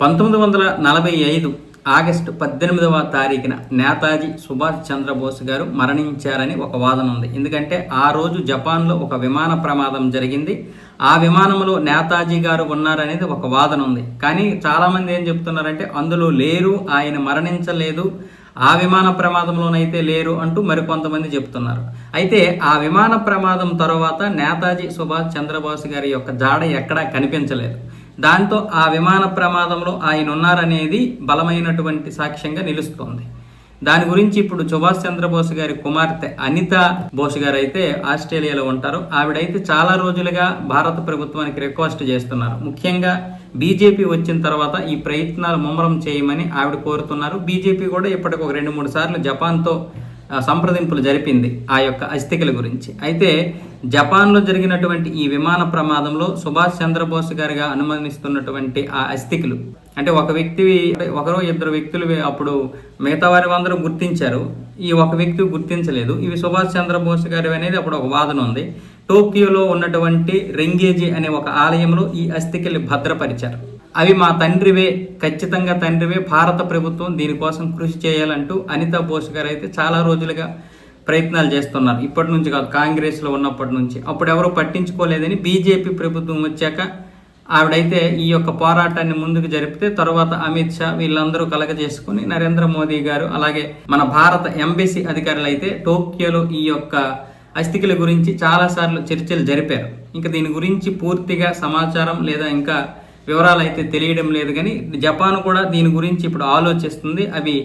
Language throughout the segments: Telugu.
పంతొమ్మిది వందల నలభై ఐదు ఆగస్టు పద్దెనిమిదవ తారీఖున నేతాజీ సుభాష్ చంద్రబోస్ గారు మరణించారని ఒక వాదన ఉంది. ఎందుకంటే ఆ రోజు జపాన్లో ఒక విమాన ప్రమాదం జరిగింది. ఆ విమానంలో నేతాజీ గారు ఉన్నారనేది ఒక వాదన ఉంది. కానీ చాలామంది ఏం చెప్తున్నారంటే అందులో లేరు ఆయన మరణించలేదు ఆ విమాన ప్రమాదంలోనైతే లేరు అంటూ మరికొంతమంది చెప్తున్నారు. అయితే ఆ విమాన ప్రమాదం తర్వాత నేతాజీ సుభాష్ చంద్రబోస్ గారి యొక్క జాడ ఎక్కడా కనిపించలేదు. దాంతో ఆ విమాన ప్రమాదంలో ఆయన ఉన్నారనేది బలమైనటువంటి సాక్ష్యంగా నిలుస్తోంది. దాని గురించి ఇప్పుడు సుభాష్ చంద్రబోస్ గారి కుమార్తె అనిత బోస్ గారు అయితే ఆస్ట్రేలియాలో ఉంటారు. ఆవిడైతే చాలా రోజులుగా భారత ప్రభుత్వానికి రిక్వెస్ట్ చేస్తున్నారు. ముఖ్యంగా బీజేపీ వచ్చిన తర్వాత ఈ ప్రయత్నాలు ముమ్మరం చేయమని ఆవిడ కోరుతున్నారు. బీజేపీ కూడా ఇప్పటికి ఒక రెండు మూడు సార్లు జపాన్తో సంప్రదింపులు జరిపింది ఆ యొక్క అస్థికల గురించి. అయితే జపాన్లో జరిగినటువంటి ఈ విమాన ప్రమాదంలో సుభాష్ చంద్రబోస్ గారిగా అనుమానిస్తున్నటువంటి ఆ అస్థికలు అంటే ఒక వ్యక్తి ఒకరో ఇద్దరు వ్యక్తులు అప్పుడు మిగతా వారి అందరూ గుర్తించారు. ఈ ఒక వ్యక్తి గుర్తించలేదు. ఇవి సుభాష్ చంద్రబోస్ గారి అనేది అప్పుడు ఒక వాదన ఉంది. టోక్యోలో ఉన్నటువంటి రెంగేజీ అనే ఒక ఆలయంలో ఈ అస్థికలు భద్రపరిచారు. అవి మా తండ్రివే ఖచ్చితంగా తండ్రివే. భారత ప్రభుత్వం దీనికోసం కృషి చేయాలంటూ అనితా బోస్ గారు అయితే చాలా రోజులుగా ప్రయత్నాలు చేస్తున్నారు. ఇప్పటి నుంచి కాదు కాంగ్రెస్లో ఉన్నప్పటి నుంచి. అప్పుడు ఎవరు పట్టించుకోలేదని బీజేపీ ప్రభుత్వం వచ్చాక ఆవిడైతే ఈ యొక్క పోరాటాన్ని ముందుకు జరిపితే తర్వాత అమిత్ షా వీళ్ళందరూ కలగజేసుకుని నరేంద్ర మోదీ గారు అలాగే మన భారత ఎంబీసీ అధికారులు అయితే టోక్యోలో ఈ యొక్క అస్థికల గురించి చాలాసార్లు చర్చలు జరిపారు. ఇంకా దీని గురించి పూర్తిగా సమాచారం లేదా ఇంకా వివరాలు అయితే తెలియడం లేదు కానీ జపాన్ కూడా దీని గురించి ఇప్పుడు ఆలోచిస్తుంది. అవి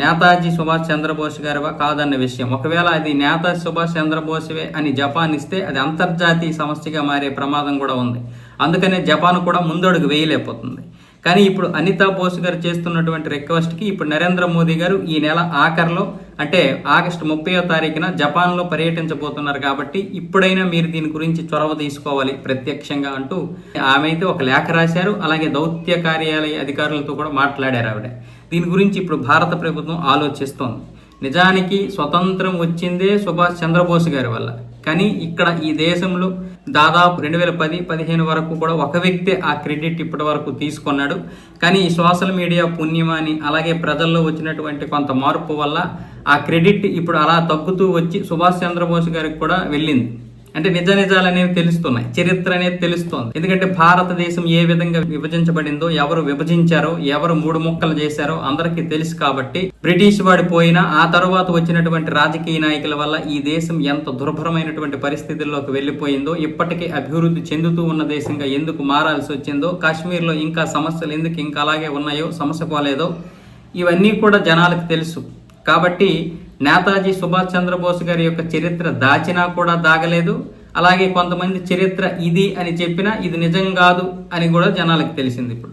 నేతాజీ సుభాష్ చంద్రబోస్ గారివా కాదన్న విషయం. ఒకవేళ అది నేతాజీ సుభాష్ చంద్రబోస్వే అని జపాన్ ఇస్తే అది అంతర్జాతీయ సమస్యగా మారే ప్రమాదం కూడా ఉంది. అందుకనే జపాన్ కూడా ముందడుగు వేయలేకపోతుంది. కానీ ఇప్పుడు అనితా బోస్ గారు చేస్తున్నటువంటి రిక్వెస్ట్కి ఇప్పుడు నరేంద్ర మోదీ గారు ఈ నెల ఆఖరిలో అంటే ఆగస్టు ముప్పయో తారీఖున జపాన్లో పర్యటించబోతున్నారు కాబట్టి ఇప్పుడైనా మీరు దీని గురించి చొరవ తీసుకోవాలి ప్రత్యక్షంగా అంటూ ఆమె అయితే ఒక లేఖ రాశారు. అలాగే దౌత్య కార్యాలయ అధికారులతో కూడా మాట్లాడారు ఆవిడ. దీని గురించి ఇప్పుడు భారత ప్రభుత్వం ఆలోచిస్తోంది. నిజానికి స్వతంత్రం వచ్చిందే సుభాష్ చంద్రబోస్ గారి వల్ల. కానీ ఇక్కడ ఈ దేశంలో దాదాపు రెండు వేల పది పదిహేను వరకు కూడా ఒక వ్యక్తే ఆ క్రెడిట్ ఇప్పటి వరకు తీసుకున్నాడు. కానీ ఈ సోషల్ మీడియా పుణ్యమాని అలాగే ప్రజల్లో వచ్చినటువంటి కొంత మార్పు వల్ల ఆ క్రెడిట్ ఇప్పుడు అలా తగ్గుతూ వచ్చి సుభాష్ చంద్రబోస్ గారికి కూడా వెళ్ళింది. అంటే నిజ నిజాలు అనేవి తెలుస్తున్నాయి చరిత్ర అనేది తెలుస్తోంది. ఎందుకంటే భారతదేశం ఏ విధంగా విభజించబడిందో ఎవరు విభజించారో ఎవరు మూడు ముక్కలు చేశారో అందరికీ తెలుసు కాబట్టి బ్రిటిష్ వాడి పోయినా ఆ తర్వాత వచ్చినటువంటి రాజకీయ నాయకుల వల్ల ఈ దేశం ఎంత దుర్భరమైనటువంటి పరిస్థితుల్లోకి వెళ్ళిపోయిందో ఇప్పటికీ అభివృద్ధి చెందుతూ ఉన్న దేశంగా ఎందుకు మారాల్సి వచ్చిందో కాశ్మీర్లో ఇంకా సమస్యలు ఎందుకు ఇంకా అలాగే ఉన్నాయో సమస్య పోలేదో ఇవన్నీ కూడా జనాలకు తెలుసు. కాబట్టి నేతాజీ సుభాష్ చంద్రబోస్ గారి యొక్క చరిత్ర దాచినా కూడా దాగలేదు. అలాగే కొంతమంది చరిత్ర ఇది అని చెప్పినా ఇది నిజం కాదు అని కూడా జనాలకు తెలిసింది ఇప్పుడు.